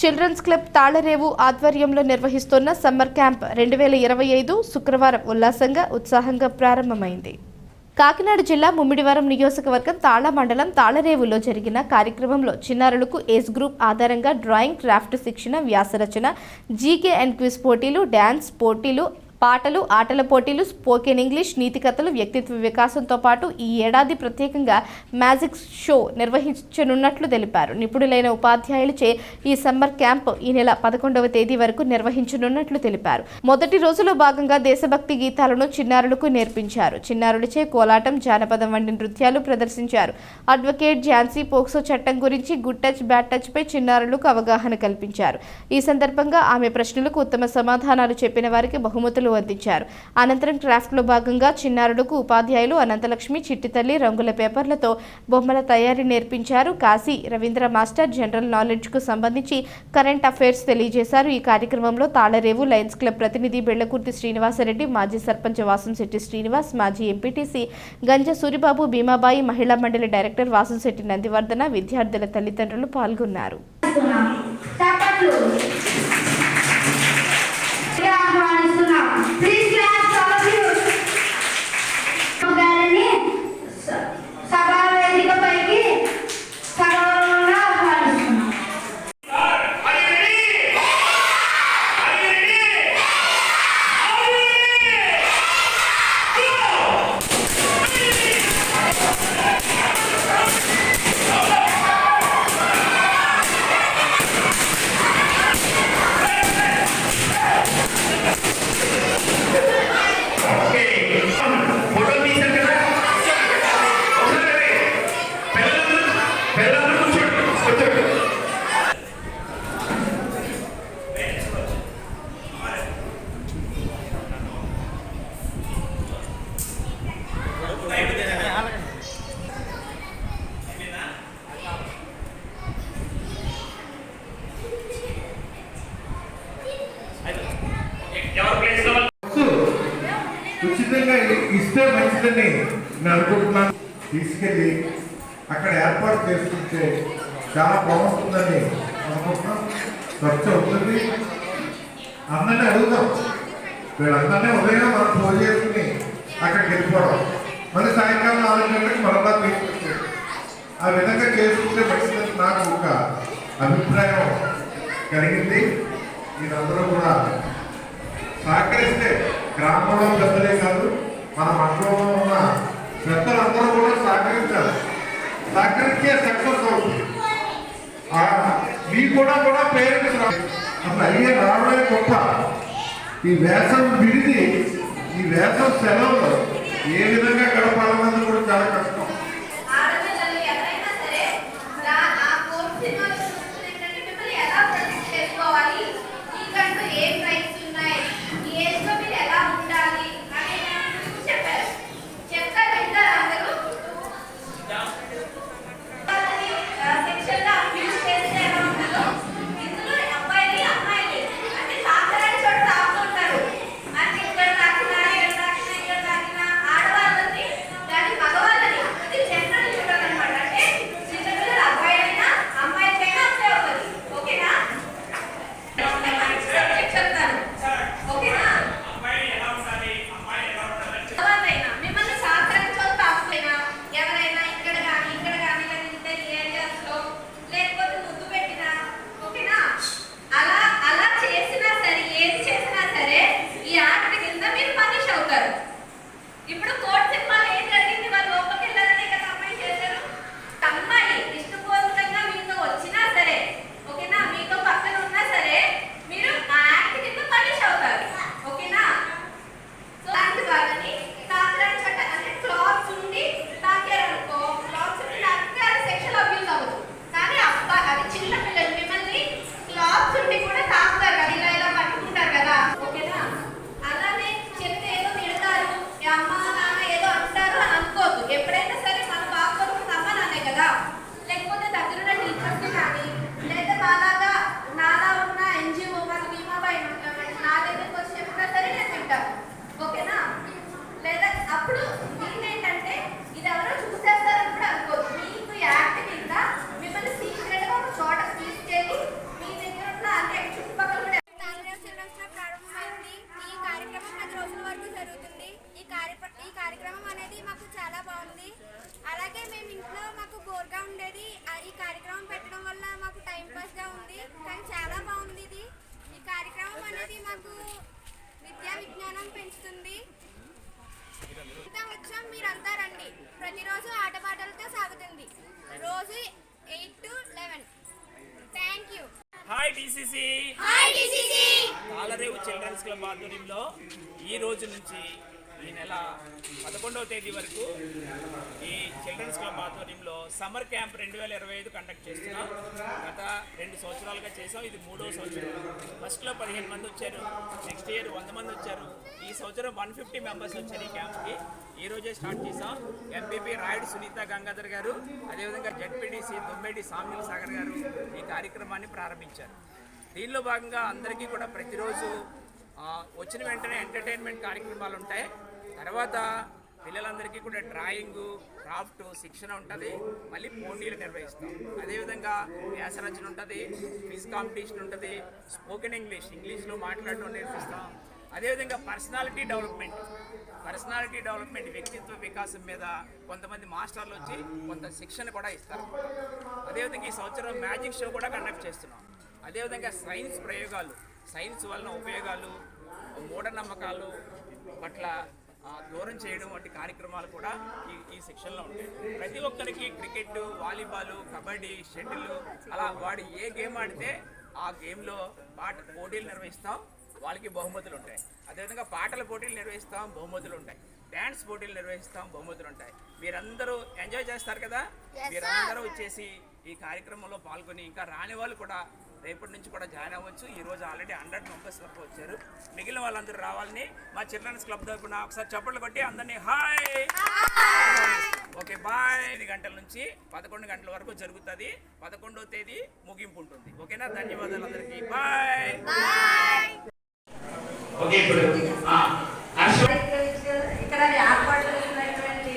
Children's club Tallarevu ఆధ్వర్యంలో నిర్వహిస్తున్న summer camp రెండు వేల ఇరవై ఐదు శుక్రవారం ఉల్లాసంగా ఉత్సాహంగా ప్రారంభమైంది. కాకినాడ జిల్లా ముమ్మిడివరం నియోజకవర్గం తాళ మండలం తాళరేవులో జరిగిన కార్యక్రమంలో చిన్నారులకు ఏజ్ గ్రూప్ ఆధారంగా డ్రాయింగ్ క్రాఫ్ట్ శిక్షణ వ్యాసరచన జీకే అండ్ క్విజ్ పోటీలు డ్యాన్స్ పోటీలు పాటలు ఆటల పోటీలు స్పోకెన్ ఇంగ్లీష్ నీతి కథలు వ్యక్తిత్వ వికాసంతో పాటు ఈ ఏడాది ప్రత్యేకంగా మ్యాజిక్ షో నిర్వహించనున్నట్లు తెలిపారు. నిపుణులైన ఉపాధ్యాయులచే ఈ సమ్మర్ క్యాంప్ ఈ నెల పదకొండవ తేదీ వరకు నిర్వహించనున్నట్లు తెలిపారు. మొదటి రోజులో భాగంగా దేశభక్తి గీతాలను చిన్నారులకు నేర్పించారు. చిన్నారులచే కోలాటం జానపదం వంటి నృత్యాలు ప్రదర్శించారు. అడ్వకేట్ ఝాన్సీ పోక్సో చట్టం గురించి గుడ్ టచ్ బ్యాడ్ టచ్ పై చిన్నారులకు అవగాహన కల్పించారు. ఈ సందర్భంగా ఆమె ప్రశ్నలకు ఉత్తమ సమాధానాలు చెప్పిన వారికి బహుమతులు అందించారు. అనంతరం క్రాఫ్ట్లో భాగంగా చిన్నారులకు ఉపాధ్యాయులు అనంతలక్ష్మి చిట్టితల్లి రంగుల పేపర్లతో బొమ్మల తయారీ నేర్పించారు. కాశీ రవీంద్ర మాస్టర్ జనరల్ నాలెడ్జ్కు సంబంధించి కరెంట్ అఫైర్స్ తెలియజేశారు. ఈ కార్యక్రమంలో తాళరేవు లయన్స్ క్లబ్ ప్రతినిధి బెళ్ళకుర్తి శ్రీనివాసరెడ్డి మాజీ సర్పంచ్ వాసంశెట్టి శ్రీనివాస్ మాజీ ఎంపీటీసీ గంజ సూరిబాబు భీమాబాయి మహిళా మండలి డైరెక్టర్ వాసంశెట్టి నందివర్ధన విద్యార్థుల తల్లిదండ్రులు పాల్గొన్నారు. ఇస్తే మంచిదని నేను అనుకుంటున్నాను. తీసుకెళ్ళి అక్కడ ఏర్పాటు చేసుకుంటే చాలా బాగుంటుందని అనుకుంటున్నాం ఖర్చు అవుతుంది. అందరినీ అడుగుదాం. వీళ్ళందరినీ ఉదయం మనం ఫోన్ చేసుకుని అక్కడికి వెళ్ళిపోవడం. మళ్ళీ సాయంకాలం నాలుగు గంటలకు మరలా తీసుకొచ్చేది ఆ విధంగా చేసుకుంటే మంచిదని నాకు ఒక అభిప్రాయం కలిగింది. మీరందరూ కూడా సహకరిస్తే గ్రామంలో పెద్దలే కాదు మన మండలంలో ఉన్న పెద్దలందరూ కూడా సహకరించాలి. సహకరించే సక్సెస్ అవుతుంది మీ కూడా కూడా పేరెంట్స్ అసలు అయ్యే రావడమే గొప్ప. ఈ వేసం విడిది ఈ వేసం సెలవులు ఏ విధంగా గడపాలన్నది కూడా చాలా కష్టం. ఇప్పుడు అనేది ఈ కార్యక్రమం పెట్టడం వల్ల మాకు టైం పాస్గా ఉంది. కానీ చాలా బాగుంది ఇది. ఈ కార్యక్రమం అనేది మాకు విద్యా విజ్ఞానం పెంచుతుంది. ఇంకా వచ్చాం మీరంతా రండి ప్రతిరోజు ఆటపాటలతో సాగుతుంది. రోజు eight to eleven. Thank you hi DCC hi DCC Kalarevu children's club ఆధ్వర్యంలో ఈ రోజు నుంచి ఈ నెల పదకొండవ తేదీ వరకు ఈ చిల్డ్రన్స్ క్లబ్ ఆధ్వర్యంలో సమ్మర్ క్యాంప్ రెండు వేల ఇరవై ఐదు కండక్ట్ చేస్తున్నాం. గత రెండు సంవత్సరాలుగా చేసాం ఇది మూడో సంవత్సరం. ఫస్ట్లో పదిహేను మంది వచ్చారు. నెక్స్ట్ ఇయర్ వంద మంది వచ్చారు. ఈ సంవత్సరం వన్ ఫిఫ్టీ మెంబర్స్ వచ్చారు ఈ క్యాంప్కి ఈ రోజే స్టార్ట్ చేసాం ఎంపీపీ రాయుడు సునీత గంగాధర్ గారు అదేవిధంగా జడ్పీడీసీ దొమ్మేటి సామ్యుల్ సాగర్ గారు ఈ కార్యక్రమాన్ని ప్రారంభించారు. దీనిలో భాగంగా అందరికీ కూడా ప్రతిరోజు వచ్చిన వెంటనే ఎంటర్టైన్మెంట్ కార్యక్రమాలు ఉంటాయి. తర్వాత పిల్లలందరికీ కూడా డ్రాయింగ్ క్రాఫ్ట్ శిక్షణ ఉంటుంది. మళ్ళీ పోటీలు నిర్వహిస్తాం. అదేవిధంగా వ్యాసరచన ఉంటుంది క్విజ్ కాంపిటీషన్ ఉంటుంది స్పోకెన్ ఇంగ్లీష్ ఇంగ్లీష్లో మాట్లాడడం నేర్పిస్తాం. అదేవిధంగా పర్సనాలిటీ డెవలప్మెంట్. పర్సనాలిటీ డెవలప్మెంట్ వ్యక్తిత్వ వికాసం మీద కొంతమంది మాస్టర్లు వచ్చి కొంత శిక్షణ కూడా ఇస్తారు. అదేవిధంగా ఈ సంవత్సరం మ్యాజిక్ షో కూడా కండక్ట్ చేస్తున్నాం. అదేవిధంగా సైన్స్ ప్రయోగాలు. సైన్స్ వలన ఉపయోగాలు మూఢనమ్మకాలు పట్ల దూరం చేయడం వంటి కార్యక్రమాలు కూడా ఈ ఈ సెక్షన్లో ఉంటాయి. ప్రతి ఒక్కరికి క్రికెట్ వాలీబాల్ కబడ్డీ షటిల్ అలా వాడు ఏ గేమ్ ఆడితే ఆ గేమ్లో పాట పోటీలు నిర్వహిస్తాం వాళ్ళకి బహుమతులు ఉంటాయి. అదేవిధంగా పాటల పోటీలు నిర్వహిస్తాం బహుమతులు ఉంటాయి. డ్యాన్స్ పోటీలు నిర్వహిస్తాం బహుమతులు ఉంటాయి. మీరందరూ ఎంజాయ్ చేస్తారు కదా? మీరందరూ వచ్చేసి ఈ కార్యక్రమంలో పాల్గొని ఇంకా రాని వాళ్ళు కూడా రేపటి నుంచి కూడా జాయిన్ అవ్వచ్చు. ఈ రోజు ఆల్రెడీ హండ్రెడ్ మెంబర్స్ వరకు వచ్చారు. మిగిలిన వాళ్ళందరూ రావాలని మా చిల్డ్రన్స్ క్లబ్ తరపున ఒకసారి చప్పట్లు కొట్టి అందరినీ హాయ్! Okay bye! ఐదు గంటల నుంచి పదకొండు గంటల వరకు జరుగుతుంది. పదకొండవ తేదీ ముగింపు ఉంటుంది. ఓకేనా? ధన్యవాదాలు అందరికీ. బాయ్! ఓకే ఇప్పుడు ఇక్కడ ఏర్పాటు చేసినటువంటి